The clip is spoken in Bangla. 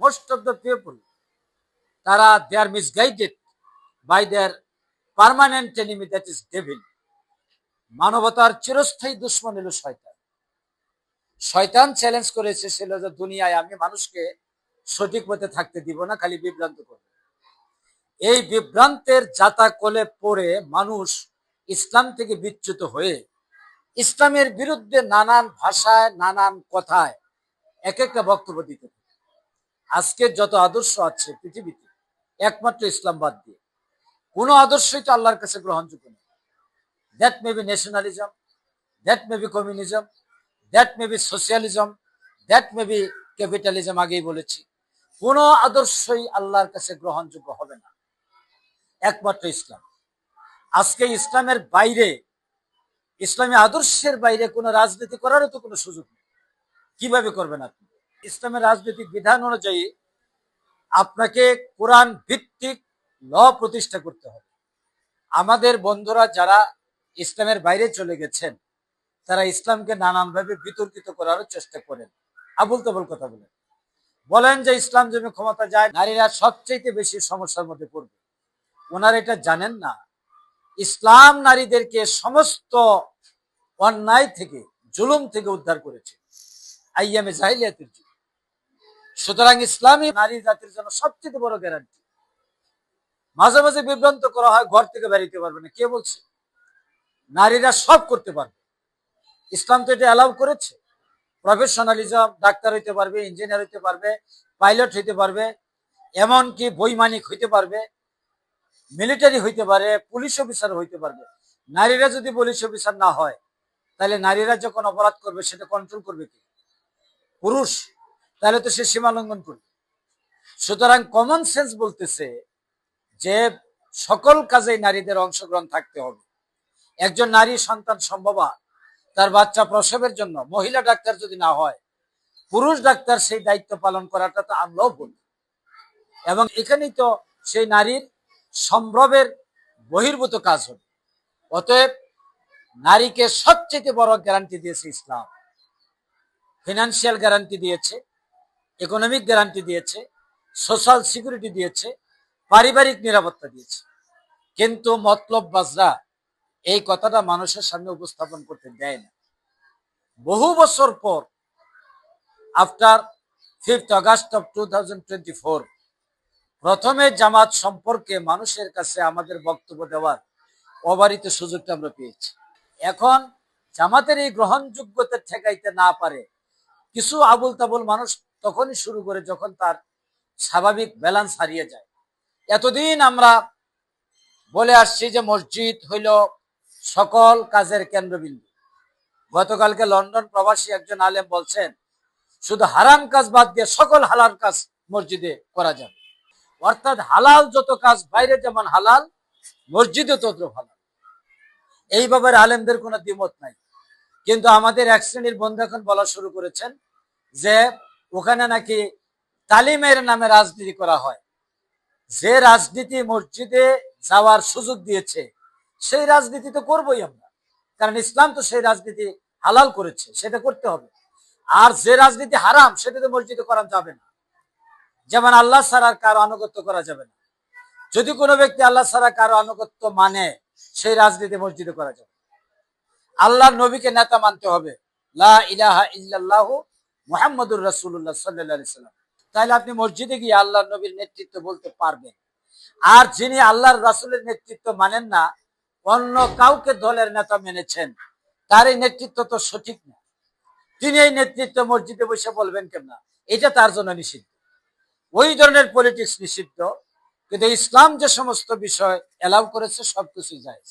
মোস্ট অফ দ্য পিপল তারা they are misguided by their permanent enemy that is devil মানবতার চিরস্থায়ী দুশ্মন এলো শয়তান। শয়তান চ্যালেঞ্জ করে এসেছিল যে দুনিয়ায় আমি মানুষকে সঠিক পথে থাকতে দিব না, খালি বিভ্রান্ত করব। এই বিভ্রান্তের জাতা কোলে পড়ে মানুষ ইসলাম থেকে বিচ্যুত হয়ে ইসলামের বিরুদ্ধে নানান ভাষায়, নানান কথায় এক একটা বক্তব্য দিতে থাকে। আজকে যত আদর্শ আছে পৃথিবীতে, একমাত্র ইসলাম বাদ দিয়ে, কোনো আদর্শই তো আল্লাহর কাছে গ্রহণযোগ্য নেই that may be nationalism that may be communism that may be socialism that may be capitalism আগেই বলেছি। কোনো আদর্শই আল্লাহর কাছে গ্রহণযোগ্য হবে না। একমাত্র ইসলাম। আজকে ইসলামের বাইরে, ইসলামী আদর্শের বাইরে কোনো রাজনীতি করারও তো কোনো সুযোগ নেই। কীভাবে করবেন আপনি? ইসলামের রাজনৈতিক বিধান অনুযায়ী আপনাকে কোরআন ভিত্তিক ল প্রতিষ্ঠা করতে হবে। আমাদের বন্ধুরা যারা ইসলামের বাইরে চলে গেছেন, তারা ইসলামকে নানানভাবে বিতর্কিত করার চেষ্টা করেন। আবুল তাবুল কথা বলেন। বলেন যে ইসলাম যদি ক্ষমতা যায়, নারীরা সবচেয়ে বেশি সমস্যার মধ্যে পড়বে। ওনারা এটা জানেন না। ইসলাম নারীদেরকে সমস্ত অন্যায় থেকে, জুলুম থেকে উদ্ধার করেছে। আইয়ামে জাহিলিয়াতের যুগ। সুতরাং ইসলামী নারী জাতির জন্য সবচেয়ে বড় গ্যারান্টি মাঝে মাঝে বিভ্রান্ত করা হয়, ঘর থেকে বেরিতে পারবে না। কে বলছে? নারীরা সব করতে পারবে। ইসলাম তো এটা অ্যালাউ করেছে। প্রফেশনালিজম ডাক্তার হইতে পারবে ইঞ্জিনিয়ার হইতে পারবে পাইলট হইতে পারবে, এমনকি বৈমানিক হইতে পারবে মিলিটারি হইতে পারে পুলিশ অফিসার হইতে পারবে। নারীরা যদি পুলিশ অফিসার না হয়, তাহলে নারীরা যখন অপরাধ করবে, সেটা কন্ট্রোল করবে কি? পুরুষ। তাহলে তো সে সীমা লঙ্ঘন করবে। সুতরাং কমন সেন্স বলতেছে যে সকল কাজেই নারীদের অংশগ্রহণ থাকতে হবে। একজন নারী সন্তান সম্ভবা তার বাচ্চা প্রসবের জন্য, মহিলা ডাক্তার যদি না হয়, পুরুষ ডাক্তার সেই দায়িত্ব পালন করাটা তো আমরাও ভুল এবং এখানেই তো সেই নারীর সম্ভ্রমের বহির্ভূত কাজ হবে। অতএব নারীকে সবচেয়ে বড় গ্যারান্টি দিয়েছে ইসলাম। ফিনান্সিয়াল গ্যারান্টি দিয়েছে। ইকোনমিক গ্যারান্টি দিয়েছে সোশ্যাল সিকিউরিটি দিয়েছে, পারিবারিক নিরাপত্তা দিয়েছে। কিন্তু মতলব বাজরা এই কথাটা মানুষের সামনে উপস্থাপন করতে দেয় না। বহু বছর পর after fifth August of two প্রথমে জামাত সম্পর্কে মানুষের কাছে আমাদের বক্তব্য দেওয়ার অবারিত সুযোগটা আমরা পেয়েছি। এখন জামাতের এই গ্রহণযোগ্যতা ঠেকাইতে না পারে, কিছু আবুল তাবুল মানুষ তখনই শুরু করে যখন তার স্বাভাবিক ব্যালেন্স হারিয়ে যায়। এতদিন আমরা বলে আসছি যে মসজিদ হইল সকল কাজের কেন্দ্রবিন্দু। গতকালকে লন্ডন প্রবাসী একজন আলেম বলছেন, শুধু হারাম কাজ বাদ দিয়ে সকল হালাল কাজ মসজিদে করা যাবে। অর্থাৎ হালাল যত কাজ, বাইরে যেমন হালাল মসজিদে তত হালাল এই ব্যাপারে আলেমদের কোনো দ্বিমত নাই। কিন্তু আমাদের এক শ্রেণির বন্ধু এখন বলা শুরু করেছেন যে ওখানে নাকি তালিমের নামে রাজনীতি করা হয়। যে রাজনীতি মসজিদে যাওয়ার সুযোগ দিয়েছে, সেই রাজনীতি তো করবোই আমরা। কারণ ইসলাম তো সেই রাজনীতি হালাল করেছে, সেটা করতে হবে। আর যে রাজনীতি হারাম, সেটা তো মসজিদে করা যাবে না। যেমন আল্লাহ ছাড়ার কারও আনুগত্য করা যাবে না। যদি কোনো ব্যক্তি আল্লাহ সারা কারও আনুগত্য মানে সেই রাজনীতি মসজিদে করা যাবে আল্লাহর নবীকে নেতা মানতে হবে। লা ইলাহা ইল্লাল্লাহ মুহাম্মদুর আলাইহি সাল্লাম। তাহলে আপনি মসজিদে গিয়ে আল্লাহর নবীর নেতৃত্ব বলতে পারবেন। আর যিনি আল্লাহর রাসূলের নেতৃত্ব মানেন না, অন্য কাউকে দলের নেতা মেনেছেন। তার এই নেতৃত্ব তো সঠিক না। তিনি এই নেতৃত্ব মসজিদে বসে বলবেন কেন এটা তার জন্য নিষিদ্ধ। ওই ধরনের পলিটিক্স নিষিদ্ধ। কিন্তু ইসলাম যে সমস্ত বিষয় এলাও করেছে সবকিছু যায়